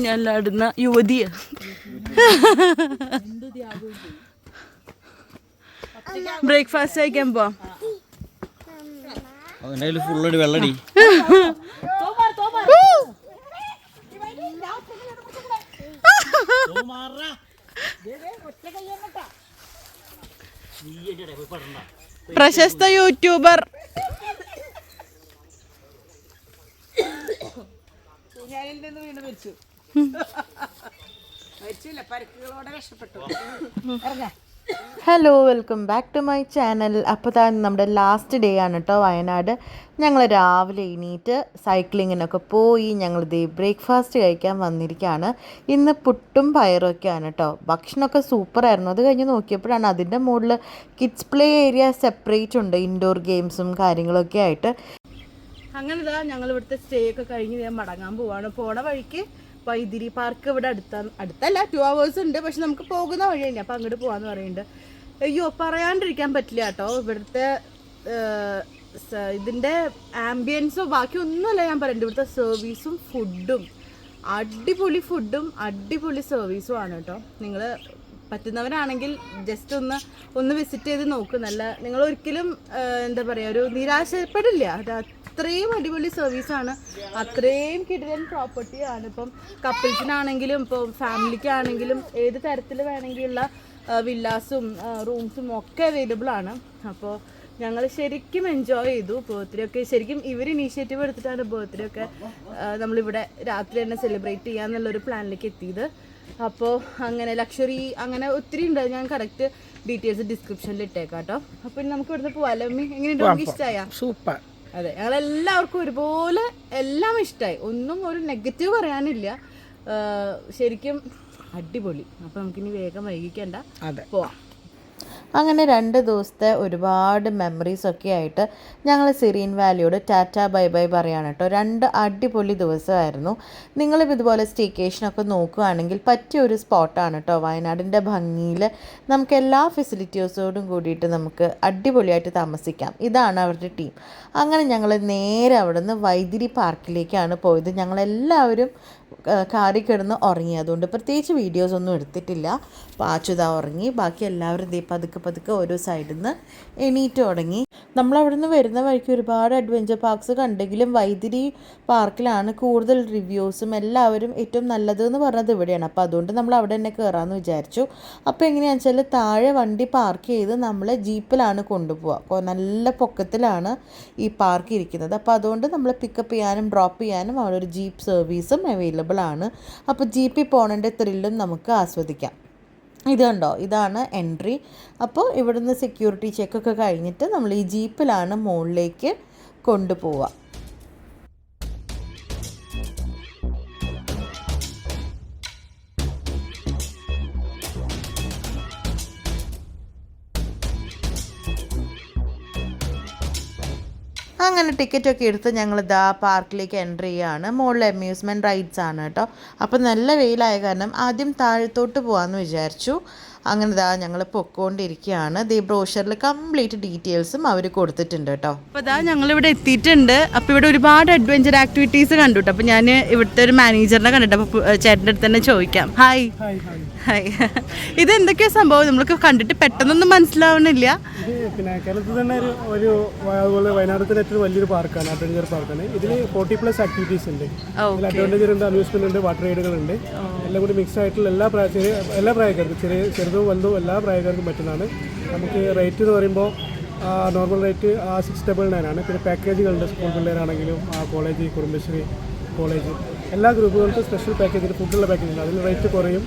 ഊഞ്ഞാലാടുന്ന യുവതിയ. Breakfast കഴിക്കാൻ പോവാം. ഫുള്ളടി വെള്ളടി. പ്രശസ്ത യൂട്യൂബർ. ഊഞ്ഞാലിൽ നിന്ന് വീണ്ടും മരിച്ചു. Hello welcome back to my channel അപ്പോൾ താൻ നമ്മുടെ ലാസ്റ്റ് ഡേ ആണ് കേട്ടോ വയനാട്. ഞങ്ങൾ രാവിലെ എണീറ്റ് സൈക്ലിങ്ങിനൊക്കെ പോയി ഞങ്ങൾ ദേ ബ്രേക്ക്ഫാസ്റ്റ് കഴിക്കാൻ വന്നിരിക്കുകയാണ് ഇന്ന് പുട്ടും പയറൊക്കെയാണ് കേട്ടോ ഭക്ഷണമൊക്കെ സൂപ്പറായിരുന്നു അത് കഴിഞ്ഞ് നോക്കിയപ്പോഴാണ് അതിന്റെ മുകളിൽ കിഡ്സ് പ്ലേ ഏരിയ സെപ്പറേറ്റ് ഉണ്ട്. ഇൻഡോർ ഗെയിംസും കാര്യങ്ങളൊക്കെ ആയിട്ട്. അങ്ങനെ ഇതാ ഞങ്ങൾ ഇവിടുത്തെ സ്റ്റേ ഒക്കെ കഴിഞ്ഞ് ഞാൻ മടങ്ങാൻ പോവാണ്. പോണ വഴിക്ക് വൈതിരി പാർക്ക് ഇവിടെ അടുത്ത അടുത്തല്ല ടു അവേഴ്സ് ഉണ്ട്. പക്ഷെ നമുക്ക് പോകുന്ന വഴി തന്നെ. അപ്പം അങ്ങോട്ട് പോവാന്ന് പറയുന്നുണ്ട്. അയ്യോ പറയാണ്ടിരിക്കാൻ പറ്റില്ല കേട്ടോ. ഇവിടുത്തെ ഇതിന്റെ ആംബിയൻസോ ബാക്കി ഒന്നുമല്ല ഞാൻ പറയുന്നത് ഇവിടുത്തെ സർവീസും ഫുഡും അടിപൊളി ഫുഡും അടിപൊളി സർവീസും ആണ് കേട്ടോ. നിങ്ങൾ പറ്റുന്നവരാണെങ്കിൽ ജസ്റ്റ് ഒന്ന് ഒന്ന് വിസിറ്റ് ചെയ്ത് നോക്ക്. നല്ല നിങ്ങൾ ഒരിക്കലും എന്താ പറയുക ഒരു നിരാശപ്പെടില്ല. അത് അത്രയും അടിപൊളി സർവീസാണ് അത്രയും കിടിലൻ പ്രോപ്പർട്ടിയാണ് ഇപ്പം കപ്പിൾസിനാണെങ്കിലും ഇപ്പോൾ ഫാമിലിക്കാണെങ്കിലും ഏത് തരത്തിൽ വേണമെങ്കിലുള്ള വില്ലാസും റൂംസും ഒക്കെ അവൈലബിൾ ആണ്. അപ്പോൾ ഞങ്ങൾ ശരിക്കും എൻജോയ് ചെയ്തു ബർത്ത്ഡേ ഒക്കെ. ശരിക്കും ഇവർ ഇനീഷ്യേറ്റീവ് എടുത്തിട്ടാണ് ബർത്ത്ഡേ ഒക്കെ നമ്മളിവിടെ രാത്രി തന്നെ സെലിബ്രേറ്റ് ചെയ്യാന്നുള്ളൊരു പ്ലാനിലേക്ക് എത്തിയത്. അപ്പോൾ അങ്ങനെ ലക്ഷറി അങ്ങനെ ഒത്തിരി ഉണ്ട്. ഞാൻ കറക്റ്റ് ഡീറ്റെയിൽസ് ഡിസ്ക്രിപ്ഷനിൽ ഇട്ടേക്കാം കേട്ടോ അപ്പോൾ ഇനി നമുക്ക് ഇവിടുന്ന് പോവാം എങ്ങനെ എങ്ങനെയുണ്ട്? നമുക്ക് ഇഷ്ടമായ സൂപ്പർ. അതെ. ഞങ്ങൾ എല്ലാവർക്കും ഒരുപോലെ എല്ലാം ഇഷ്ടമായി ഒന്നും ഒരു നെഗറ്റീവ് പറയാനില്ല. ശരിക്കും അടിപൊളി. അപ്പോൾ നമുക്കിനി വേഗം വൈകിക്കണ്ട. പോവാം. അങ്ങനെ രണ്ട് ദിവസത്തെ ഒരുപാട് മെമ്മറീസ് ഒക്കെ ആയിട്ട് ഞങ്ങൾ സിറീൻ വാലിയോട് ടാറ്റ ബൈ ബൈ പറയാണ് കേട്ടോ. രണ്ട് അടിപൊളി ദിവസമായിരുന്നു. നിങ്ങളും ഇതുപോലെ സ്റ്റേക്കേഷനൊക്കെ നോക്കുകയാണെങ്കിൽ പറ്റിയ ഒരു സ്പോട്ടാണ് കേട്ടോ. വയനാടിന്റെ ഭംഗിയിൽ നമുക്ക് എല്ലാ ഫെസിലിറ്റീസോടും കൂടിയിട്ട് നമുക്ക് അടിപൊളിയായിട്ട് താമസിക്കാം. ഇതാണ് അവരുടെ ടീം അങ്ങനെ ഞങ്ങൾ നേരെ അവിടെ നിന്ന് വൈതിരി പാർക്കിലേക്കാണ് പോയത്. ഞങ്ങളെല്ലാവരും കാറി കിടന്ന് ഉറങ്ങി. അതുകൊണ്ട് പ്രത്യേകിച്ച് വീഡിയോസ് ഒന്നും എടുത്തിട്ടില്ല. പാച്ചുത ഉറങ്ങി. ബാക്കി എല്ലാവരും ദേ പതുക്കെ പതുക്കെ ഓരോ സൈഡിൽ നിന്ന് എണീറ്റ് തുടങ്ങി നമ്മളവിടെ നിന്ന് വരുന്ന വഴിക്ക് ഒരുപാട് അഡ്വഞ്ചർ പാർക്സ് കണ്ടെങ്കിലും വൈതിരി പാർക്കിലാണ് കൂടുതൽ റിവ്യൂസും എല്ലാവരും ഏറ്റവും നല്ലത് എന്ന് പറഞ്ഞത് ഇവിടെയാണ്. അപ്പോൾ അതുകൊണ്ട് നമ്മൾ അവിടെ തന്നെ കയറാമെന്ന് വിചാരിച്ചു. അപ്പോൾ എങ്ങനെയാണെന്ന് വെച്ചാൽ താഴെ വണ്ടി പാർക്ക് ചെയ്ത് നമ്മൾ ജീപ്പിലാണ് കൊണ്ടുപോവുക നല്ല പൊക്കത്തിലാണ് ഈ പാർക്ക് ഇരിക്കുന്നത്. അപ്പോൾ അതുകൊണ്ട് നമ്മൾ പിക്കപ്പ് ചെയ്യാനും ഡ്രോപ്പ് ചെയ്യാനും അവിടെ ഒരു ജീപ്പ് സർവീസും അവൈലബിൾ ആണ്. അപ്പോൾ ജീപ്പിൽ പോകേണ്ട ത്രില്ലും നമുക്ക് ആസ്വദിക്കാം. ഇത് കണ്ടോ? ഇതാണ് എൻട്രി അപ്പോൾ ഇവിടുന്ന് സെക്യൂരിറ്റി ചെക്കൊക്കെ കഴിഞ്ഞിട്ട് നമ്മൾ ഈ ജീപ്പിലാണ് മുകളിലേക്ക് കൊണ്ടുപോവുക. അങ്ങനെ ടിക്കറ്റൊക്കെ എടുത്ത് ഞങ്ങൾ ഇതാ പാർക്കിലേക്ക് എന്റർ ചെയ്യുകയാണ് മുകളിൽ അമ്യൂസ്മെന്റ് റൈഡ്സ് ആണ് കേട്ടോ. അപ്പോൾ നല്ല വെയിലായ കാരണം ആദ്യം താഴത്തോട്ട് പോകാമെന്ന് വിചാരിച്ചു. അങ്ങനെ ഇതാ ഞങ്ങൾ പൊക്കോണ്ടിരിക്കുകയാണ് ഈ ബ്രോഷറിൽ കംപ്ലീറ്റ് ഡീറ്റെയിൽസും അവർ കൊടുത്തിട്ടുണ്ട് കേട്ടോ. അപ്പോൾ ഇതാ ഞങ്ങൾ ഇവിടെ എത്തിയിട്ടുണ്ട്. അപ്പോൾ ഇവിടെ ഒരുപാട് അഡ്വഞ്ചർ ആക്ടിവിറ്റീസ് കണ്ടു കേട്ടോ. അപ്പോൾ ഞാൻ ഇവിടുത്തെ ഒരു മാനേജറിനെ കണ്ടിട്ട് അപ്പോൾ ചേട്ടന്റെ അടുത്ത് തന്നെ ചോദിക്കാം. Hi hi. ഇത് എന്തൊക്കെയാ സംഭവം? നമ്മൾക്ക് കണ്ടിട്ട് പെട്ടെന്നൊന്നും മനസ്സിലാവണില്ല. പിന്നെ കേരളത്തിൽ തന്നെ ഒരു ഒരു അതുപോലെ വയനാട്ടിലെ ഏറ്റവും വലിയൊരു പാർക്കാണ് അഡ്വഞ്ചർ പാർക്കാണ്. ഇതിൽ ഫോർട്ടി പ്ലസ് ആക്ടിവിറ്റീസ് ഉണ്ട്. ഇതിൽ അഡ്വഞ്ചർ ഉണ്ട് അമ്യൂസ്മെന്റ് ഉണ്ട് വാട്ടർ റൈഡുകൾ ഉണ്ട്. എല്ലാം കൂടി മിക്സ് ആയിട്ടുള്ള എല്ലാ പ്രായ ചെറിയ എല്ലാ പ്രായക്കാർക്കും ചെറിയ ചെറുതും വലുതും എല്ലാ പ്രായക്കാർക്കും പറ്റുന്നതാണ്. നമുക്ക് റേറ്റ് എന്ന് പറയുമ്പോൾ normal rate six double nine ആണ്. പിന്നെ പാക്കേജുകളുണ്ട് സ്കൂൾ പിള്ളേരാണെങ്കിലും കോളേജ് കുടുംബശ്രീ കോളേജ് എല്ലാ ഗ്രൂപ്പുകൾക്കും സ്പെഷ്യൽ പാക്കേജ് ഫുഡുള്ള പാക്കേജ് ഉണ്ട്. അതിന് റേറ്റ് കുറയും.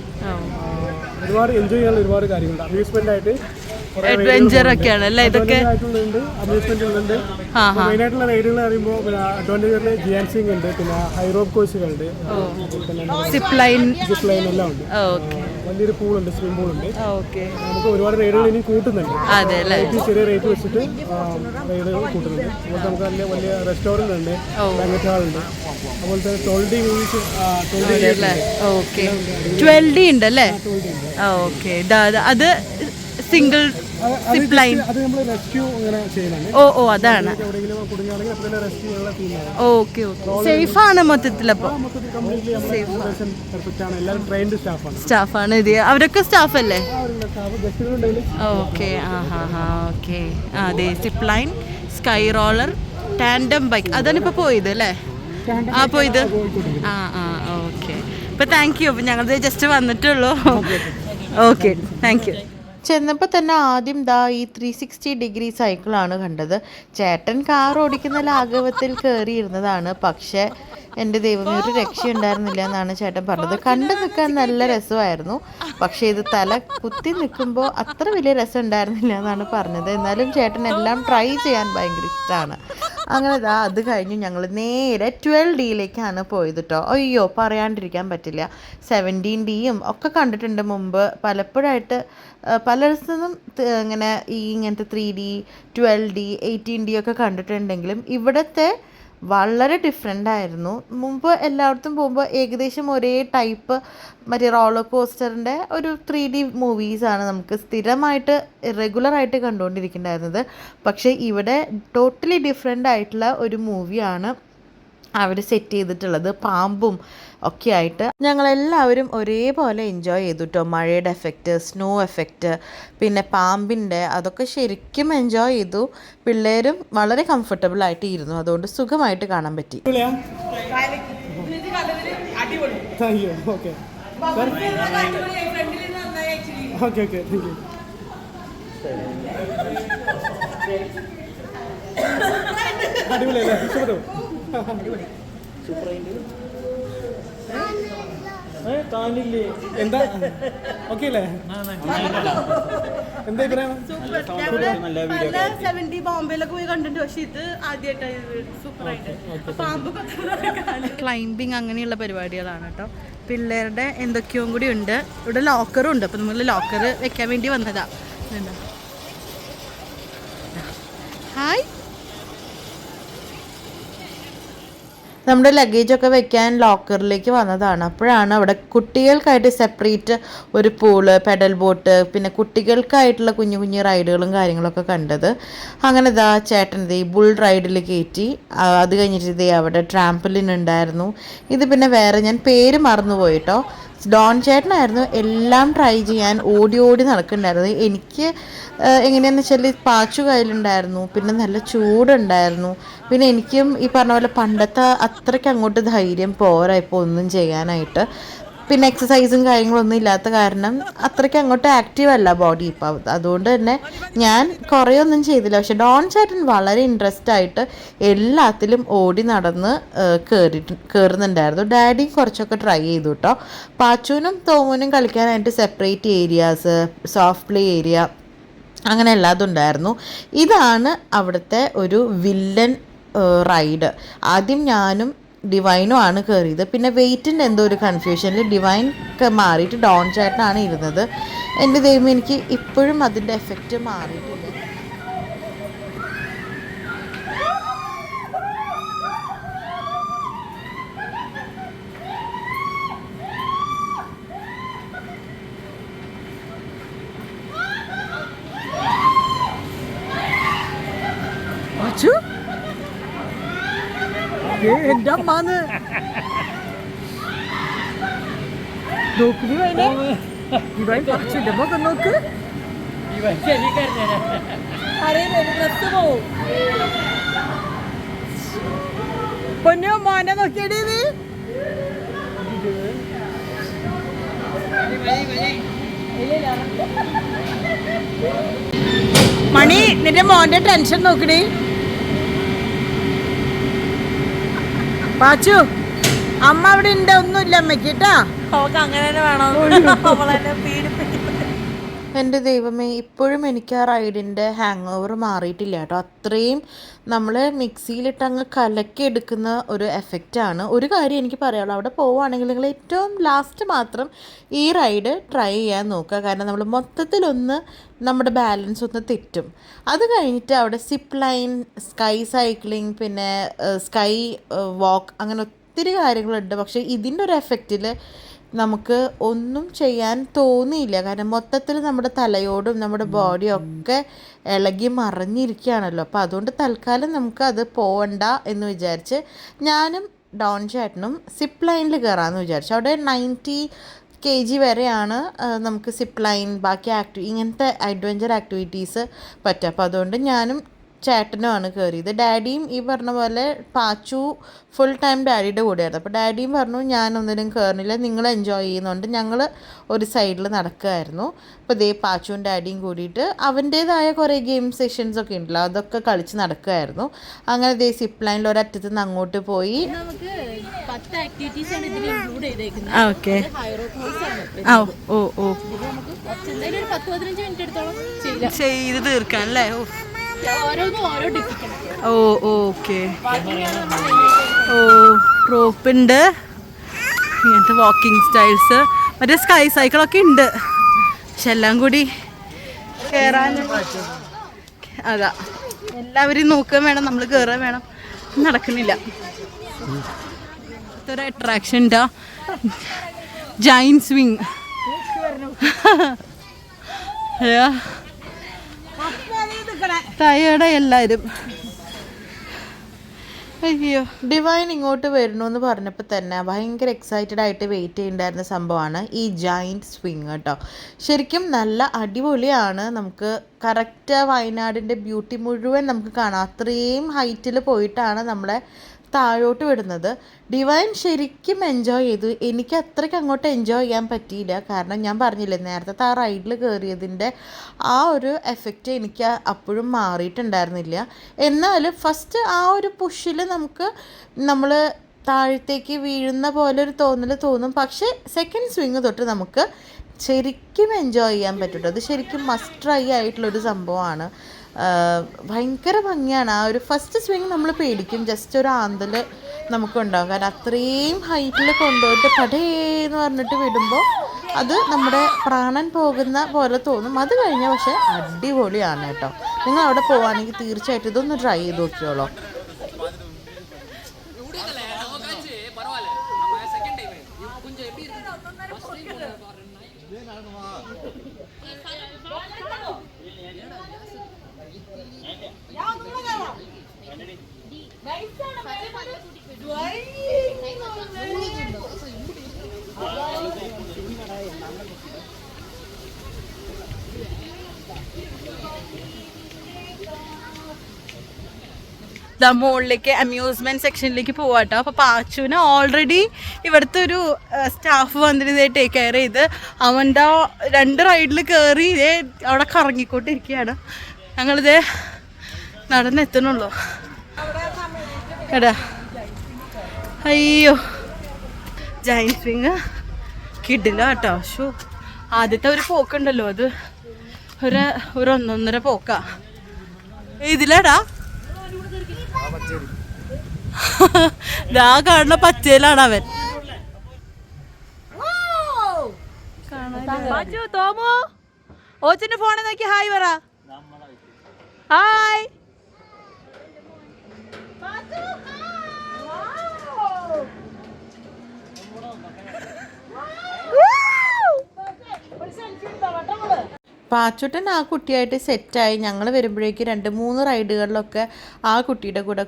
ഒരുപാട് എൻജോയ് ചെയ്യാനുള്ള ഒരുപാട് കാര്യങ്ങളുണ്ട്. അമ്യൂസ്മെന്റ് ആയിട്ട് അഡ്വഞ്ചർ ഒക്കെയാണ് അല്ലേ? ഇതൊക്കെ മെയിനായിട്ടുള്ള റൈഡുകൾ പറയുമ്പോൾ ഉണ്ട്. പിന്നെ ഹൈറോപ്പ് കോഴ്സുകളുണ്ട് സിപ്പ് ലൈൻ സിപ്പ് ലൈൻ എല്ലാം ഉണ്ട്. വലിയൊരു സ്വിമ്മിംഗ് പൂൾ ഉണ്ട്. നമുക്ക് ഒരുപാട് റൈഡുകൾ ഇനി കൂട്ടുന്നുണ്ട്. ചെറിയ റേറ്റ് വെച്ചിട്ട് റൈഡുകൾ കൂട്ടുന്നുണ്ട്. അതുപോലെ നമുക്ക് നല്ല വലിയ റെസ്റ്റോറന്റ് ഉണ്ട് ബാങ്കറ്റ് ഹാൾ ഉണ്ട്. അതുപോലെ തന്നെ ട്വൽഡി മൂവീസ് ട്വൽഡി ഉണ്ട്. അല്ലേ ഓക്കെ. അത് സിംഗിൾ സിപ്പ് ലൈൻ ഓ ഓ അതാണ്. അപ്പോൾ ഓക്കെ ഓക്കെ. സേഫ് ആണ് മൊത്തത്തിൽ ട്രെയിൻഡ് സ്റ്റാഫാണ് ഇത്. അവരൊക്കെ സ്റ്റാഫ് അല്ലേ? ഓക്കെ ആ ഹാ ഹാ ഓക്കെ. ആ അതെ zip line sky roller tandem bike അതാണ് ഇപ്പോൾ പോയത് അല്ലേ? ആ പോയത്? ആ ആ ഓക്കെ. ഇപ്പം താങ്ക് യു അപ്പം ഞങ്ങൾ ജസ്റ്റ് വന്നിട്ടുള്ളൂ. ഓക്കെ താങ്ക് യു ചെന്നപ്പോൾ തന്നെ ആദ്യം ദാ ഈ ത്രീ സിക്സ്റ്റി ഡിഗ്രി സൈക്കിളാണ് കണ്ടത്. ചേട്ടൻ കാർ ഓടിക്കുന്ന ലാഘവത്തിൽ കയറിയിരുന്നതാണ് പക്ഷേ എന്റെ ദൈവമേ ഒരു രക്ഷയുണ്ടായിരുന്നില്ല എന്നാണ് ചേട്ടൻ പറഞ്ഞത്. കണ്ടു നിൽക്കാൻ നല്ല രസമായിരുന്നു. പക്ഷേ ഇത് തല കുത്തി നിൽക്കുമ്പോൾ അത്ര വലിയ രസം ഉണ്ടായിരുന്നില്ല എന്നാണ് പറഞ്ഞത്. എന്നാലും ചേട്ടൻ എല്ലാം ട്രൈ ചെയ്യാൻ ഭയങ്കര ഇഷ്ടമാണ്. അങ്ങനെ ദാ അത് കഴിഞ്ഞ് ഞങ്ങൾ നേരെ ട്വൽവ് ഡിയിലേക്കാണ് പോയത് കേട്ടോ അയ്യോ പറയാണ്ടിരിക്കാൻ പറ്റില്ല. സെവന്റീൻ ഡിയും ഒക്കെ കണ്ടിട്ടുണ്ട് മുമ്പ്. പലപ്പോഴായിട്ട് പലയിടത്തുനിന്നും ഇങ്ങനെ ഈ ഇങ്ങനത്തെ three D twelve D eighteen D ഒക്കെ കണ്ടിട്ടുണ്ടെങ്കിലും ഇവിടുത്തെ വളരെ ഡിഫറെന്റ് ആയിരുന്നു. മുമ്പ് എല്ലായിടത്തും പോകുമ്പോൾ ഏകദേശം ഒരേ ടൈപ്പ് മറ്റേ റോളർ കോസ്റ്ററിന്റെ ഒരു ത്രീ ഡി മൂവീസാണ് നമുക്ക് സ്ഥിരമായിട്ട് റെഗുലറായിട്ട് കണ്ടുകൊണ്ടിരിക്കുന്നുണ്ടായിരുന്നത്. പക്ഷേ ഇവിടെ ടോട്ടലി ഡിഫറെന്റ് ആയിട്ടുള്ള ഒരു മൂവിയാണ് അവർ സെറ്റ് ചെയ്തിട്ടുള്ളത്. പാമ്പും ഒക്കെ ആയിട്ട് ഞങ്ങളെല്ലാവരും ഒരേപോലെ എൻജോയ് ചെയ്തു കേട്ടോ മഴയുടെ എഫക്റ്റ് സ്നോ എഫക്റ്റ് പിന്നെ പാമ്പിന്റെ അതൊക്കെ ശരിക്കും എൻജോയ് ചെയ്തു. പിള്ളേരും വളരെ കംഫർട്ടബിൾ ആയിട്ട് ഇരുന്നു. അതുകൊണ്ട് സുഖമായിട്ട് കാണാൻ പറ്റി. Okay okay okay thank you അടിപൊളിയല്ലേ? ഇഷ്ടപ്പെട്ടു? എന്താ? ഓക്കെ അല്ലേ എന്താ അഭിപ്രായം? സെവന്റി ബോംബെയിലൊക്കെ പോയി കണ്ടിട്ടുണ്ട്. പക്ഷെ ഇത് സൂപ്പറായിട്ട്. ക്ലൈംബിങ് അങ്ങനെയുള്ള പരിപാടികളാണ് കേട്ടോ. പിള്ളേരുടെ എന്തൊക്കെയോ കൂടി ഉണ്ട്. ഇവിടെ ലോക്കറും ഉണ്ട്. അപ്പം നമ്മൾ ലോക്കർ വെക്കാൻ വേണ്ടി വന്നതാ? ഹായ് നമ്മുടെ ലഗേജൊക്കെ വെക്കാൻ ലോക്കറിലേക്ക് വന്നതാണ്. അപ്പോഴാണ് അവിടെ കുട്ടികൾക്കായിട്ട് സെപ്പറേറ്റ് ഒരു പൂൾ പെഡൽ ബോട്ട് പിന്നെ കുട്ടികൾക്കായിട്ടുള്ള കുഞ്ഞു കുഞ്ഞു റൈഡുകളും കാര്യങ്ങളൊക്കെ കണ്ടത്. അങ്ങനെ ഇതാ ചേട്ടൻ ഇതേ ബുൾ റൈഡിൽ കയറ്റി അത് കഴിഞ്ഞിട്ട് ഇതേ അവിടെ ട്രാമ്പലിൻ ഉണ്ടായിരുന്നു. ഇത് പിന്നെ വേറെ ഞാൻ പേര് മറന്നുപോയിട്ടോ ഡോൺ ചേട്ടനായിരുന്നു. എല്ലാം ട്രൈ ചെയ്യാൻ ഓടി ഓടി നടക്കുന്നുണ്ടായിരുന്നു. എനിക്ക് എങ്ങനെയാന്ന് വെച്ചാൽ പാച്ചു കയ്യിലുണ്ടായിരുന്നു. പിന്നെ നല്ല ചൂടുണ്ടായിരുന്നു. പിന്നെ എനിക്കും ഈ പറഞ്ഞ പോലെ പണ്ടത്തെ അത്രയ്ക്ക് അങ്ങോട്ട് ധൈര്യം പോരാ ഇപ്പോൾ ഒന്നും ചെയ്യാനായിട്ട്. പിന്നെ എക്സസൈസും കാര്യങ്ങളൊന്നും ഇല്ലാത്ത കാരണം അത്രയ്ക്ക് അങ്ങോട്ട് ആക്റ്റീവ് അല്ല ബോഡി ഇപ്പോൾ അതുകൊണ്ട് തന്നെ ഞാൻ കുറേ ഒന്നും ചെയ്തില്ല. പക്ഷെ ഡോൺ ചേട്ടൻ വളരെ ഇൻട്രസ്റ്റ് ആയിട്ട് എല്ലാത്തിലും ഓടി നടന്ന് കയറി കയറുന്നുണ്ടായിരുന്നു ഡാഡിയും കുറച്ചൊക്കെ ട്രൈ ചെയ്തു കേട്ടോ പാച്ചുവിനും തോമുനും കളിക്കാനായിട്ട് separate areas soft play area അങ്ങനെ എല്ലാതും ഉണ്ടായിരുന്നു. ഇതാണ് അവിടുത്തെ ഒരു വില്ലൻ റൈഡ് ആദ്യം ഞാനും ഡിവൈനും ആണ് കയറിയത് പിന്നെ വെയിറ്റിന്റെ എന്തോ ഒരു കൺഫ്യൂഷനിൽ ഡിവൈൻ മാറിയിട്ട് ഡോൺ ചേട്ടനാണ് ഇരുന്നത്. എന്റെ ദൈവം എനിക്ക് ഇപ്പോഴും അതിന്റെ എഫക്റ്റ് മാറിയിട്ടില്ല എന്റെ അമ്മാന്ന്. നോക്ക് ദിവൈനെ ദിവൈൻ അച്ഛന്റെ മുഖം നോക്ക് പൊന്നോ മോനെ നോക്കിയടി നീ മണി നിന്റെ മോന്റെ ടെൻഷൻ നോക്കടി. പാച്ചു അമ്മ അവിടെ ഉണ്ട്? ഒന്നുമില്ല അമ്മയ്ക്ക് കേട്ടാ? അങ്ങനെ തന്നെ വേണം. എന്റെ ദൈവമേ ഇപ്പോഴും എനിക്ക് ആ റൈഡിന്റെ ഹാങ് ഓവർ മാറിയിട്ടില്ല കേട്ടോ. അത്രയും നമ്മൾ മിക്സിയിലിട്ട് അങ്ങ് കലക്കിയെടുക്കുന്ന ഒരു എഫക്റ്റാണ് ഒരു കാര്യം എനിക്ക് പറയാനുള്ളൂ അവിടെ പോവുകയാണെങ്കിൽ നിങ്ങൾ ഏറ്റവും ലാസ്റ്റ് മാത്രം ഈ റൈഡ് ട്രൈ ചെയ്യാൻ നോക്കുക. കാരണം നമ്മൾ മൊത്തത്തിലൊന്ന് നമ്മുടെ ബാലൻസ് ഒന്ന് തെറ്റും. അത് കഴിഞ്ഞിട്ട് അവിടെ സിപ്പ് ലൈൻ സ്കൈ സൈക്ലിംഗ് പിന്നെ സ്കൈ വാക്ക് അങ്ങനെ ഒത്തിരി കാര്യങ്ങളുണ്ട്. പക്ഷേ ഇതിന്റെ ഒരു എഫക്റ്റിൽ നമുക്ക് ഒന്നും ചെയ്യാൻ തോന്നിയില്ല. കാരണം മൊത്തത്തിൽ നമ്മുടെ തലയോടും നമ്മുടെ ബോഡിയും ഒക്കെ ഇളകി മറിഞ്ഞിരിക്കുകയാണല്ലോ. അപ്പോൾ അതുകൊണ്ട് തൽക്കാലം നമുക്ക് അത് പോവണ്ട എന്ന് വിചാരിച്ച് ഞാനും ഡോൺ ചേട്ടനും സിപ്പ് ലൈനിൽ കയറാമെന്ന് വിചാരിച്ചു. അവിടെ നയന്റി കെ ജി വരെയാണ് നമുക്ക് സിപ്പ് ലൈൻ ബാക്കി ആക്ടി ഇങ്ങനത്തെ അഡ്വഞ്ചർ ആക്ടിവിറ്റീസ് പറ്റുക. അപ്പോൾ അതുകൊണ്ട് ഞാനും ചേട്ടനുമാണ് കയറിയത് ഡാഡിയും ഈ പറഞ്ഞ പോലെ പാച്ചു ഫുൾ ടൈം ഡാഡിയുടെ കൂടെയായിരുന്നു. അപ്പോൾ ഡാഡിയും പറഞ്ഞു ഞാനൊന്നിനും കയറുന്നില്ല നിങ്ങൾ എൻജോയ് ചെയ്യുന്നുണ്ട്. ഞങ്ങൾ ഒരു സൈഡിൽ നടക്കുമായിരുന്നു അപ്പോൾ ഇതേ പാച്ചുവും ഡാഡിയും കൂടിയിട്ട് അവന്റേതായ കുറേ ഗെയിം സെഷൻസ് ഒക്കെ ഉണ്ടല്ലോ. അതൊക്കെ കളിച്ച് നടക്കുമായിരുന്നു അങ്ങനെ ഇതേ സിപ്പ് ലൈനിൽ ഒരറ്റത്ത് നിന്ന് അങ്ങോട്ട് പോയി. പത്ത് ആക്ടിവിറ്റീസ് ആണ് ഇതിൽ ഇൻക്ലൂഡ് ചെയ്തേക്കുന്നത്. ഓക്കെ ഓ ഓ. പത്ത് പതിനഞ്ച് മിനിറ്റ് എടുത്തോളം ചെയ്ത് തീർക്കാൻ അല്ലേ? ഓ ഓ ഓക്കെ. ഓ റോപ്പ് ഉണ്ട് ഇങ്ങനത്തെ വാക്കിംഗ് സ്റ്റൈൽസ് മറ്റേ സ്കൈ സൈക്കിളൊക്കെ ഉണ്ട് പക്ഷെ എല്ലാം കൂടി കയറാൻ അതാ. എല്ലാവരും നോക്കുകയും വേണം. നമ്മൾ കേറാൻ വേണം. നടക്കുന്നില്ല. അട്രാക്ഷൻ ഉണ്ടാ ജൈൻ സ്വിങ് ടയേർഡ് എല്ലാവരും അയ്യോ ഡിവൈൻ ഇങ്ങോട്ട് വരുന്നു എന്ന് പറഞ്ഞപ്പോൾ തന്നെ ഭയങ്കര എക്സൈറ്റഡ് ആയിട്ട് വെയിറ്റ് ചെയ്യുന്നുണ്ടായിരുന്ന സംഭവമാണ് ഈ ജൈന്റ് സ്വിങ് കേട്ടോ. ശരിക്കും നല്ല അടിപൊളിയാണ്. നമുക്ക് കറക്റ്റ് വയനാടിന്റെ ബ്യൂട്ടി മുഴുവൻ നമുക്ക് കാണാം. അത്രയും ഹൈറ്റിൽ പോയിട്ടാണ് നമ്മളെ താഴോട്ട് വിടുന്നത്. ഡിവൈൻ ശരിക്കും എൻജോയ് ചെയ്തു. എനിക്ക് അത്രയ്ക്ക് അങ്ങോട്ട് എൻജോയ് ചെയ്യാൻ പറ്റിയില്ല. കാരണം ഞാൻ പറഞ്ഞില്ലേ നേരത്തെ ആ റൈഡിൽ കയറിയതിന്റെ ആ ഒരു എഫക്റ്റ് എനിക്ക് അപ്പോഴും മാറിയിട്ടുണ്ടായിരുന്നില്ല. എന്നാലും ഫസ്റ്റ് ആ ഒരു പുഷിൽ നമുക്ക് നമ്മൾ താഴത്തേക്ക് വീഴുന്ന പോലെ ഒരു തോന്നൽ തോന്നും. പക്ഷേ സെക്കൻഡ് സ്വിങ് തൊട്ട് നമുക്ക് ശരിക്കും എൻജോയ് ചെയ്യാൻ പറ്റും. അത് ശരിക്കും മസ്റ്റ് ട്രൈ ആയിട്ടുള്ളൊരു സംഭവമാണ്. ഭയങ്കര ഭംഗിയാണ്. ആ ഒരു ഫസ്റ്റ് സ്വിങ് നമ്മൾ പേടിക്കും. ജസ്റ്റ് ഒരു ആന്തൽ നമുക്കുണ്ടാകും കാരണം അത്രയും ഹൈറ്റിൽ കൊണ്ടുപോയിട്ട് പടേന്ന് പറഞ്ഞിട്ട് വിടുമ്പോൾ അത് നമ്മുടെ പ്രാണൻ പോകുന്ന പോലെ തോന്നും. അത് കഴിഞ്ഞാൽ പക്ഷേ അടിപൊളിയാണ് കേട്ടോ. നിങ്ങൾ അവിടെ പോവുകയാണെങ്കിൽ തീർച്ചയായിട്ടും ഇതൊന്ന് ട്രൈ ചെയ്ത് നോക്കിയോളൂ ദാ മുകളിലേക്ക് അമ്യൂസ്മെന്റ് സെക്ഷനിലേക്ക് പോവാട്ടോ. അപ്പൊ പാച്ചുവിന് ഓൾറെഡി ഇവിടുത്തെ ഒരു സ്റ്റാഫ് വന്നിരുന്നേ ടേക്ക് കെയർ ചെയ്ത്. അവന്റെ രണ്ട് റൈഡിൽ കയറി അവിടെ കറങ്ങിക്കൊണ്ടിരിക്കുകയാണ്. ഞങ്ങളിതേ നടന്നെത്തണുള്ളൂ എടാ. അയ്യോ. ജൈൻസ് വിങ് കിഡില്ല കേട്ടോ ഷോ ആദ്യത്തെ ഒരു പോക്കുണ്ടല്ലോ അത്. ഒരു ഒരു ഒന്നൊന്നര പോക്കാ. ഇതിലാടാ. ദാ കാണുന്ന പച്ചയിലാണ് അവൻ. തോമോ. ഓച്ചിന്റെ ഫോണിൽ നോക്കി. ഹായ് പറ. ഹായ് പാച്ചുട്ടൻ ആ കുട്ടിയായിട്ട് സെറ്റായി. ഞങ്ങൾ വരുമ്പോഴേക്ക് രണ്ട് മൂന്ന് റൈഡുകളിലൊക്കെ ആ കുട്ടിയുടെ കൂടെ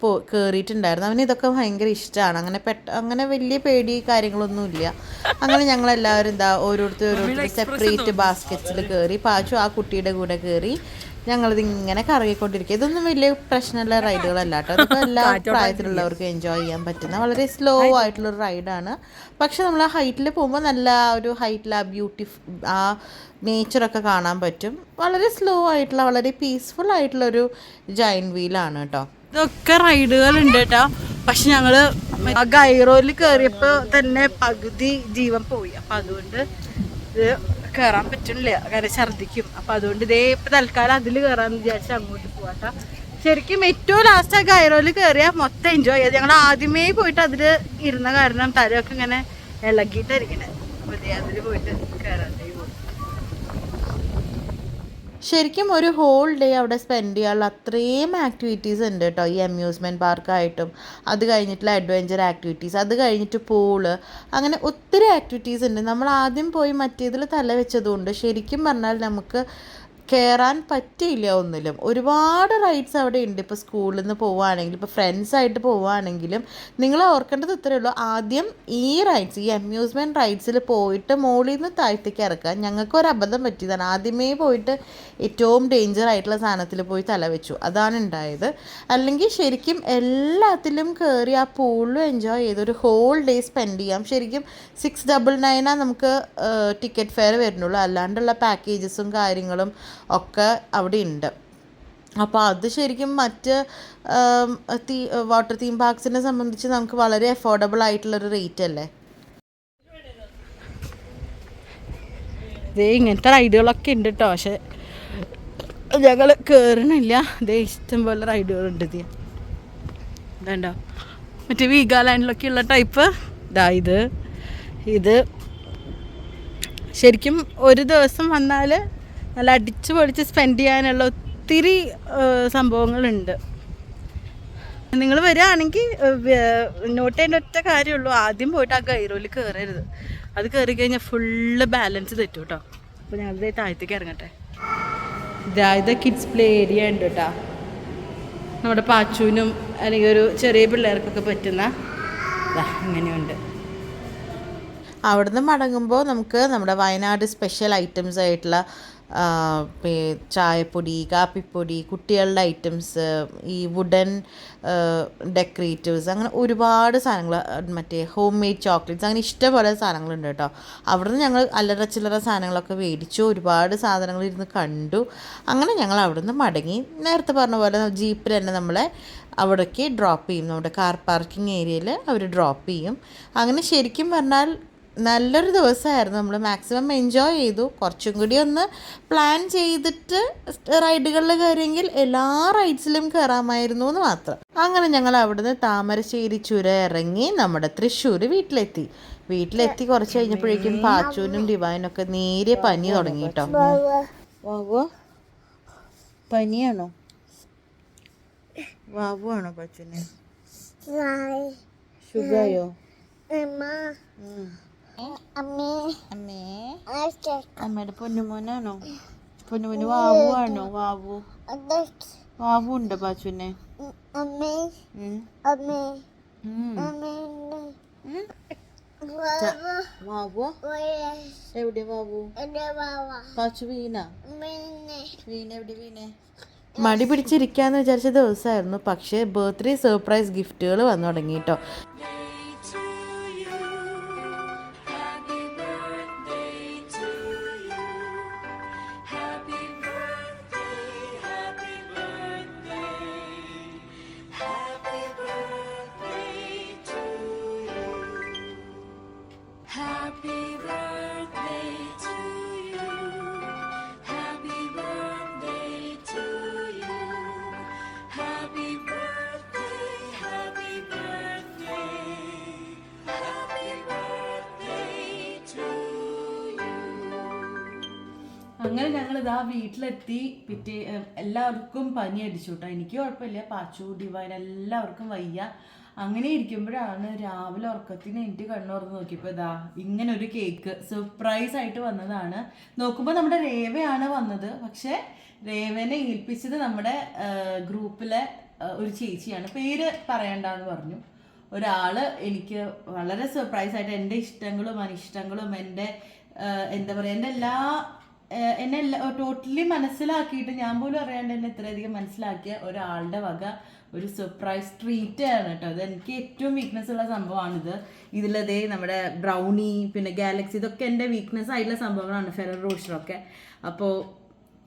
പോ കയറിയിട്ടുണ്ടായിരുന്നു അവന് ഇതൊക്കെ ഭയങ്കര ഇഷ്ടമാണ് അങ്ങനെ പെട്ട അങ്ങനെ വലിയ പേടി കാര്യങ്ങളൊന്നുമില്ല. അങ്ങനെ ഞങ്ങളെല്ലാവരും എന്താ ഓരോരുത്തർ ഓരോരുത്തർ സെപ്പറേറ്റ് ബാസ്ക്കറ്റ്സിൽ കയറി പാച്ചു ആ കുട്ടിയുടെ കൂടെ കയറി ഞങ്ങളിത് ഇങ്ങനെ കറങ്ങിക്കൊണ്ടിരിക്കുക ഇതൊന്നും വലിയ പ്രശ്നമുള്ള റൈഡുകളല്ല കേട്ടോ. അതൊക്കെ എല്ലാ പ്രായത്തിലുള്ളവർക്ക് എൻജോയ് ചെയ്യാൻ പറ്റുന്ന വളരെ സ്ലോ ആയിട്ടുള്ളൊരു റൈഡാണ്. പക്ഷെ നമ്മൾ ആ ഹൈറ്റിൽ പോകുമ്പോൾ നല്ല ഒരു ഹൈറ്റിൽ ആ ബ്യൂട്ടി ആ നേച്ചറൊക്കെ കാണാൻ പറ്റും. വളരെ സ്ലോ ആയിട്ടുള്ള വളരെ പീസ്ഫുൾ ആയിട്ടുള്ളൊരു ജൈൻ വീലാണ് കേട്ടോ. ഇതൊക്കെ റൈഡുകളുണ്ട് കേട്ടോ. പക്ഷെ ഞങ്ങൾ ആ ഗൈറോയിൽ കയറിയപ്പോൾ തന്നെ പകുതി ജീവൻ പോയി. അപ്പം അതുകൊണ്ട് ഇത് കയറാൻ പറ്റുന്നില്ല. കാരണം ഛർദിക്കും. അപ്പൊ അതുകൊണ്ട് ഇതേ ഇപ്പൊ തൽക്കാലം അതിൽ കയറാന്ന് വിചാരിച്ച് അങ്ങോട്ട് പോവാട്ട. ശരിക്കും ഏറ്റവും ലാസ്റ്റ് ആ കയറോയിൽ കയറിയാൽ മൊത്തം എൻജോയ് ചെയ്ത്. ഞങ്ങൾ ആദ്യമേ പോയിട്ട് അതിൽ ഇരുന്ന കാരണം തലയൊക്കെ ഇങ്ങനെ ഇളകിയിട്ടായിരിക്കണേ അപ്പോൾ അതിൽ പോയിട്ട് കയറാൻ ശരിക്കും ഒരു ഹോൾ ഡേ അവിടെ സ്പെൻഡ് ചെയ്യാനുള്ള അത്രയും ആക്ടിവിറ്റീസ് ഉണ്ട് കേട്ടോ. ഈ അമ്യൂസ്മെന്റ് പാർക്കായിട്ടും അത് കഴിഞ്ഞിട്ടുള്ള അഡ്വഞ്ചർ ആക്ടിവിറ്റീസ് അത് കഴിഞ്ഞിട്ട് പൂൾ അങ്ങനെ ഒത്തിരി ആക്ടിവിറ്റീസ് ഉണ്ട്. നമ്മൾ ആദ്യം പോയി മറ്റേതിൽ തല വെച്ചതുകൊണ്ട് ശരിക്കും പറഞ്ഞാൽ നമുക്ക് കയറാൻ പറ്റിയില്ല ഒന്നിലും. ഒരുപാട് റൈഡ്സ് അവിടെ ഉണ്ട്. ഇപ്പോൾ സ്കൂളിൽ നിന്ന് പോവുകയാണെങ്കിലും ഇപ്പോൾ ഫ്രണ്ട്സായിട്ട് പോവുകയാണെങ്കിലും നിങ്ങൾ ഓർക്കേണ്ടത് ഇത്രയേ ഉള്ളൂ. ആദ്യം ഈ റൈഡ്സ് ഈ അമ്യൂസ്മെന്റ് റൈഡ്സിൽ പോയിട്ട് മുകളിൽ നിന്ന് താഴ്ത്തേക്ക് ഇറക്കുക. ഞങ്ങൾക്ക് ഒരു അബദ്ധം പറ്റിയതാണ്. ആദ്യമേ പോയിട്ട് ഏറ്റവും ഡേഞ്ചർ ആയിട്ടുള്ള സാധനത്തിൽ പോയി തലവെച്ചു അതാണ് ഉണ്ടായത്. അല്ലെങ്കിൽ ശരിക്കും എല്ലാത്തിലും കയറി ആ പൂളിലും എൻജോയ് ചെയ്ത് ഒരു ഹോൾ ഡേ സ്പെൻഡ് ചെയ്യാം. ശരിക്കും സിക്സ് ഡബിൾ നയനാണ് നമുക്ക് ടിക്കറ്റ് ഫെയർ വരുന്നുള്ളൂ. അല്ലാണ്ടുള്ള പാക്കേജസും കാര്യങ്ങളും ഒക്കെ അവിടെ ഉണ്ട്. അപ്പോൾ അത് ശരിക്കും മറ്റ് തീ വാട്ടർ തീം പാർക്സിനെ സംബന്ധിച്ച് നമുക്ക് വളരെ അഫോർഡബിൾ ആയിട്ടുള്ളൊരു റേറ്റ് അല്ലേ? ദേ ഇങ്ങനത്തെ റൈഡുകളൊക്കെ ഉണ്ട് കേട്ടോ പക്ഷെ ഞങ്ങൾ കയറണില്ല ദേ ഇഷ്ടം പോലെ റൈഡുകളുണ്ട് ഇത് ഇതുണ്ടോ? മറ്റേ വീഗാലാൻഡിലൊക്കെ ഉള്ള ടൈപ്പ് ഇതാ ഇത്. ഇത് ശരിക്കും ഒരു ദിവസം വന്നാൽ നല്ല അടിച്ചു പൊളിച്ച് സ്പെൻഡ് ചെയ്യാനുള്ള ഒത്തിരി സംഭവങ്ങളുണ്ട്. നിങ്ങൾ വരികയാണെങ്കിൽ നോട്ട് ചെയ്യേണ്ട ഒറ്റ കാര്യമുള്ളൂ. ആദ്യം പോയിട്ട് ആ ഗൈറോയിൽ കയറരുത് അത് കയറി കഴിഞ്ഞാൽ ഫുള്ള് ബാലൻസ് തെറ്റും കേട്ടോ അപ്പോൾ ഞാനത് താഴത്തേക്ക് ഇറങ്ങട്ടെ. ഇതാ ഇത് കിഡ്സ് പ്ലേ ഏരിയ ഉണ്ട് കേട്ടോ നമ്മുടെ പാച്ചുവിനും അല്ലെങ്കിൽ ഒരു ചെറിയ പിള്ളേർക്കൊക്കെ പറ്റുന്ന അങ്ങനെയുണ്ട് അവിടുന്ന് മടങ്ങുമ്പോൾ നമുക്ക് നമ്മുടെ വയനാട് സ്പെഷ്യൽ ഐറ്റംസ് ആയിട്ടുള്ള ചായപ്പൊടി കാപ്പിപ്പൊടി കുട്ടികളുടെ ഐറ്റംസ് ഈ വുഡൻ ഡെക്കറേറ്റീവ്സ് അങ്ങനെ ഒരുപാട് സാധനങ്ങൾ മറ്റേ ഹോം മെയ്ഡ് ചോക്ലേറ്റ്സ് അങ്ങനെ ഇഷ്ടപോലെ സാധനങ്ങളുണ്ട് കേട്ടോ. അവിടുന്ന് ഞങ്ങൾ അല്ലറ ചില്ലറ സാധനങ്ങളൊക്കെ മേടിച്ചു ഒരുപാട് സാധനങ്ങൾ ഇരുന്ന് കണ്ടു. അങ്ങനെ ഞങ്ങൾ അവിടുന്ന് മടങ്ങി. നേരത്തെ പറഞ്ഞ പോലെ ജീപ്പിൽ തന്നെ നമ്മളെ അവിടേക്ക് ഡ്രോപ്പ് ചെയ്യും. നമ്മുടെ കാർ പാർക്കിംഗ് ഏരിയയിൽ അവർ ഡ്രോപ്പ് ചെയ്യും. അങ്ങനെ ശരിക്കും പറഞ്ഞാൽ നല്ലൊരു ദിവസമായിരുന്നു. നമ്മൾ മാക്സിമം എൻജോയ് ചെയ്തു. കുറച്ചും കൂടി ഒന്ന് പ്ലാൻ ചെയ്തിട്ട് റൈഡുകളിൽ കയറിയെങ്കിൽ എല്ലാ റൈഡ്സിലും കയറാമായിരുന്നു എന്ന് മാത്രം. അങ്ങനെ ഞങ്ങൾ അവിടുന്ന് താമരശ്ശേരി ചുര ഇറങ്ങി നമ്മുടെ തൃശ്ശൂർ വീട്ടിലെത്തി. വീട്ടിലെത്തി കുറച്ച് കഴിഞ്ഞപ്പോഴേക്കും പാച്ചൂനും ഡിവൈനും ഒക്കെ നേരെ പനി തുടങ്ങി കേട്ടോ വാവോ? പനിയാണോ? വാവു ആണോ പച്ചുവിന് ഷുഗയോ അമ്മേ. അമ്മയുടെ പൊന്നുമോനാണോ? പൊന്നുമോന് വാവു. ആണോ വാവു വാവു ഉണ്ട്. ബാച്ചുനെ. വാവു. എവിടെ വാവു? വീണ? വീണ എവിടെ വീണേ? മടി പിടിച്ചിരിക്കാന്ന് വിചാരിച്ച ദിവസമായിരുന്നു പക്ഷെ ബർത്ത്ഡേ സർപ്രൈസ് ഗിഫ്റ്റുകൾ വന്നു തുടങ്ങി കേട്ടോ വീട്ടിലെത്തി പിറ്റേ എല്ലാവർക്കും പനി അടിച്ചു കേട്ടോ എനിക്ക് കുഴപ്പമില്ല. പാച്ചു ഡിവൈൻ എല്ലാവർക്കും വയ്യ. അങ്ങനെ ഇരിക്കുമ്പോഴാണ് രാവിലെ ഉറക്കത്തിന് എനിക്ക് കണ്ണുറന്ന് നോക്കിയപ്പോൾ ഇതാ ഇങ്ങനെ ഒരു കേക്ക് സർപ്രൈസ് ആയിട്ട് വന്നതാണ്. നോക്കുമ്പോൾ നമ്മുടെ രേവയാണ് വന്നത്. പക്ഷേ രേവനെ ഏൽപ്പിച്ചത് നമ്മുടെ ഗ്രൂപ്പിലെ ഒരു ചേച്ചിയാണ്. പേര് പറയണ്ടെന്ന് പറഞ്ഞു. ഒരാൾ എനിക്ക് വളരെ സർപ്രൈസ് ആയിട്ട് എന്റെ ഇഷ്ടങ്ങളും അനിഷ്ടങ്ങളും എന്റെ എന്താ പറയുക എന്റെ എല്ലാ എന്നെ ടോട്ടലി മനസ്സിലാക്കിയിട്ട് ഞാൻ പോലും അറിയാണ്ട് എന്നെ ഇത്രയധികം മനസ്സിലാക്കിയ ഒരാളുടെ വക ഒരു സർപ്രൈസ് ട്രീറ്റ് ആണ് കേട്ടോ. അത് എനിക്ക് ഏറ്റവും വീക്ക്നെസ് ഉള്ള സംഭവമാണിത്. ഇതിലതേ നമ്മുടെ ബ്രൗണി പിന്നെ ഗാലക്സി ഇതൊക്കെ എന്റെ വീക്ക്നെസ് ആയിട്ടുള്ള സംഭവങ്ങളാണ്. ഫെറർ റോഷറൊക്കെ അപ്പോൾ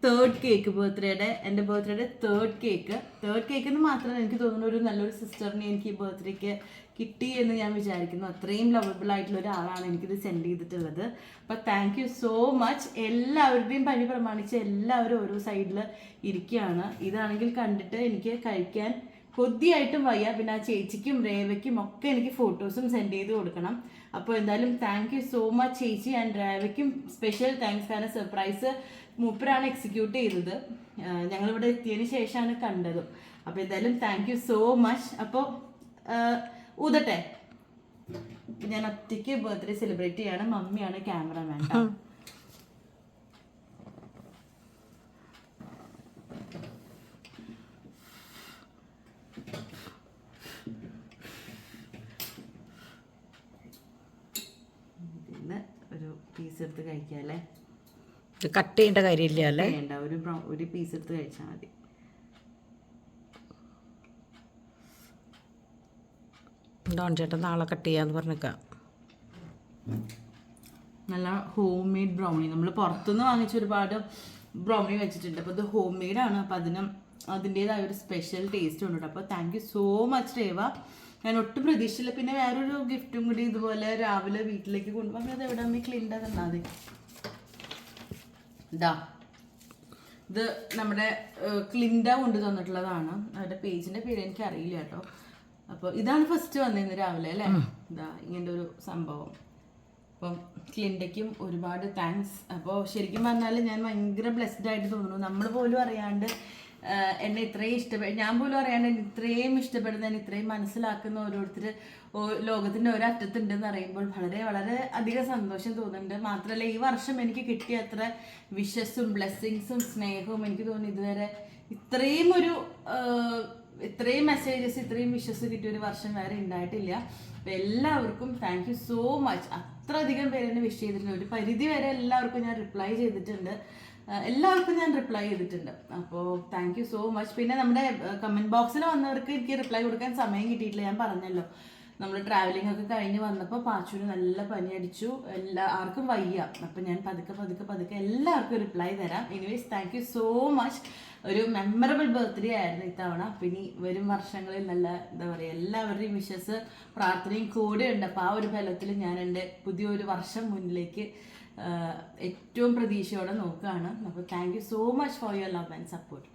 തേർഡ് കേക്ക് ബർത്ത്ഡേയുടെ എന്റെ ബർത്ത്ഡേയുടെ തേർഡ് കേക്ക് തേർഡ് കേക്ക് എന്ന് മാത്രമല്ല എനിക്ക് തോന്നുന്നു ഒരു നല്ലൊരു സിസ്റ്ററിനെ എനിക്ക് ഈ ബർത്ത്ഡേക്ക് കിട്ടി എന്ന് ഞാൻ വിചാരിക്കുന്നു. അത്രയും ലവബിൾ ആയിട്ടുള്ള ഒരാളാണ് എനിക്കിത് സെൻഡ് ചെയ്തിട്ടുള്ളത്. അപ്പം താങ്ക് യു സോ മച്ച് എല്ലാവരുടെയും പനി പ്രമാണിച്ച് എല്ലാവരും ഓരോ സൈഡിൽ ഇരിക്കുകയാണ്. ഇതാണെങ്കിൽ കണ്ടിട്ട് എനിക്ക് കഴിക്കാൻ കൊതിയായിട്ടും വയ്യ. പിന്നെ ആ ചേച്ചിക്കും രേവയ്ക്കും ഒക്കെ എനിക്ക് ഫോട്ടോസും സെൻഡ് ചെയ്ത് കൊടുക്കണം. അപ്പോൾ എന്തായാലും താങ്ക് യു സോ മച്ച് ചേച്ചി ആൻഡ് രേവയ്ക്കും സ്പെഷ്യൽ താങ്ക്സ് കാരണം സർപ്രൈസ് മൂപ്പരാണ് എക്സിക്യൂട്ട് ചെയ്തത്. ഞങ്ങളിവിടെ എത്തിയതിന് ശേഷമാണ് കണ്ടതും. അപ്പോൾ എന്തായാലും താങ്ക് യു സോ മച്ച് അപ്പോൾ ഊതട്ടെ. ഞാൻ ഒറ്റയ്ക്ക് ബർത്ത്ഡേ സെലിബ്രേറ്റ് ചെയ്യാണ്. മമ്മിയാണ് ക്യാമറമാൻ. ഒരു പീസ് എടുത്ത് കഴിക്കാം അല്ലേ കട്ട് ചെയ്യേണ്ട കാര്യമില്ല അല്ലേ വേണ്ട ഒരു ഒരു പീസ് എടുത്ത് കഴിച്ചാൽ മതി. ഡോൺ ചേട്ടൻ നാളെ കട്ട് ചെയ്യാന്ന് പറഞ്ഞേക്കാം. നല്ല ഹോം മെയ്ഡ് ബ്രൗണി നമ്മൾ പുറത്തുനിന്ന് വാങ്ങിച്ച ഒരുപാട് ബ്രൗണി വെച്ചിട്ടുണ്ട്. അപ്പോൾ ഇത് ഹോം മെയ്ഡ് ആണ്. അപ്പോൾ അതിന് അതിന്റേതായ ഒരു സ്പെഷ്യൽ ടേസ്റ്റ് ഉണ്ട് അപ്പോൾ thank you so much Reva. ഞാൻ ഒട്ടും പ്രതീക്ഷിച്ചില്ല. പിന്നെ വേറൊരു ഗിഫ്റ്റും കൂടി ഇതുപോലെ രാവിലെ വീട്ടിലേക്ക് കൊണ്ടുപോകാൻ അത് എവിടെ? അമ്മ ക്ലീൻ ഉണ്ടാകുന്നത് ഇതാ ഇത് നമ്മുടെ ക്ലിൻഡ കൊണ്ട് തന്നിട്ടുള്ളതാണ്. അവരുടെ പേജിന്റെ പേര് എനിക്ക് അറിയില്ല കേട്ടോ. അപ്പോൾ ഇതാണ് ഫസ്റ്റ് വന്നിരുന്നത് രാവിലെ അല്ലേ? ഇതാ ഇങ്ങനത്തെ ഒരു സംഭവം. അപ്പം ക്ലിൻഡയ്ക്കും ഒരുപാട് താങ്ക്സ് അപ്പോൾ ശരിക്കും പറഞ്ഞാൽ ഞാൻ ഭയങ്കര ബ്ലെസ്ഡ് ആയിട്ട് തോന്നുന്നു. നമ്മൾ പോലും അറിയാണ്ട് എന്നെ ഇത്രയും ഇഷ്ടപ്പെട്ട ഞാൻ പോലും അറിയാണ്ട് എന്നെ ഇത്രയും ഇഷ്ടപ്പെടുന്ന എന്നെ ഇത്രയും മനസ്സിലാക്കുന്ന ഓരോരുത്തർ ലോകത്തിന്റെ ഒരറ്റത്തുണ്ടെന്ന് പറയുമ്പോൾ വളരെ വളരെ അധികം സന്തോഷം തോന്നുന്നുണ്ട്. മാത്രമല്ല ഈ വർഷം എനിക്ക് കിട്ടിയ അത്ര വിഷസും ബ്ലെസ്സിങ്സും സ്നേഹവും എനിക്ക് തോന്നുന്നു ഇതുവരെ ഇത്രയും ഒരു ഇത്രയും മെസ്സേജസ് ഇത്രയും വിഷസ് കിട്ടിയ ഒരു വർഷം വേറെ ഉണ്ടായിട്ടില്ല. അപ്പൊ എല്ലാവർക്കും താങ്ക് യു സോ മച്ച് അത്രയധികം പേര് എന്നെ വിഷ് ചെയ്തിട്ടുണ്ട്. ഒരു പരിധി വരെ എല്ലാവർക്കും ഞാൻ റിപ്ലൈ ചെയ്തിട്ടുണ്ട്. എല്ലാവർക്കും ഞാൻ റിപ്ലൈ ചെയ്തിട്ടുണ്ട്. അപ്പോൾ താങ്ക് യു സോ മച്ച് പിന്നെ നമ്മുടെ കമന്റ് ബോക്സിൽ വന്നവർക്ക് എനിക്ക് റിപ്ലൈ കൊടുക്കാൻ സമയം കിട്ടിയിട്ടില്ല. ഞാൻ പറഞ്ഞല്ലോ. നമ്മൾ ട്രാവലിംഗ് ഒക്കെ കഴിഞ്ഞ് വന്നപ്പോൾ പാച്ചുവിന് നല്ല പനി അടിച്ചു. എല്ലാ ആർക്കും വയ്യ. അപ്പം ഞാൻ പതുക്കെ പതുക്കെ പതുക്കെ എല്ലാവർക്കും റിപ്ലൈ തരാം. Anyways thank you so much ഒരു മെമ്മറബിൾ ബർത്ത്ഡേ ആയിരുന്നു ഇത്തവണ. അപ്പം ഇനി വരും വർഷങ്ങളിൽ നല്ല എന്താ പറയുക എല്ലാവരുടെയും വിശ്വസ് പ്രാർത്ഥനയും കൂടെ ഉണ്ട്. അപ്പോൾ ആ ഒരു ഫലത്തിൽ ഞാൻ എന്റെ പുതിയൊരു വർഷം മുന്നിലേക്ക് ഏറ്റവും പ്രതീക്ഷയോടെ നോക്കുകയാണ്. അപ്പോൾ thank you so much for your love and support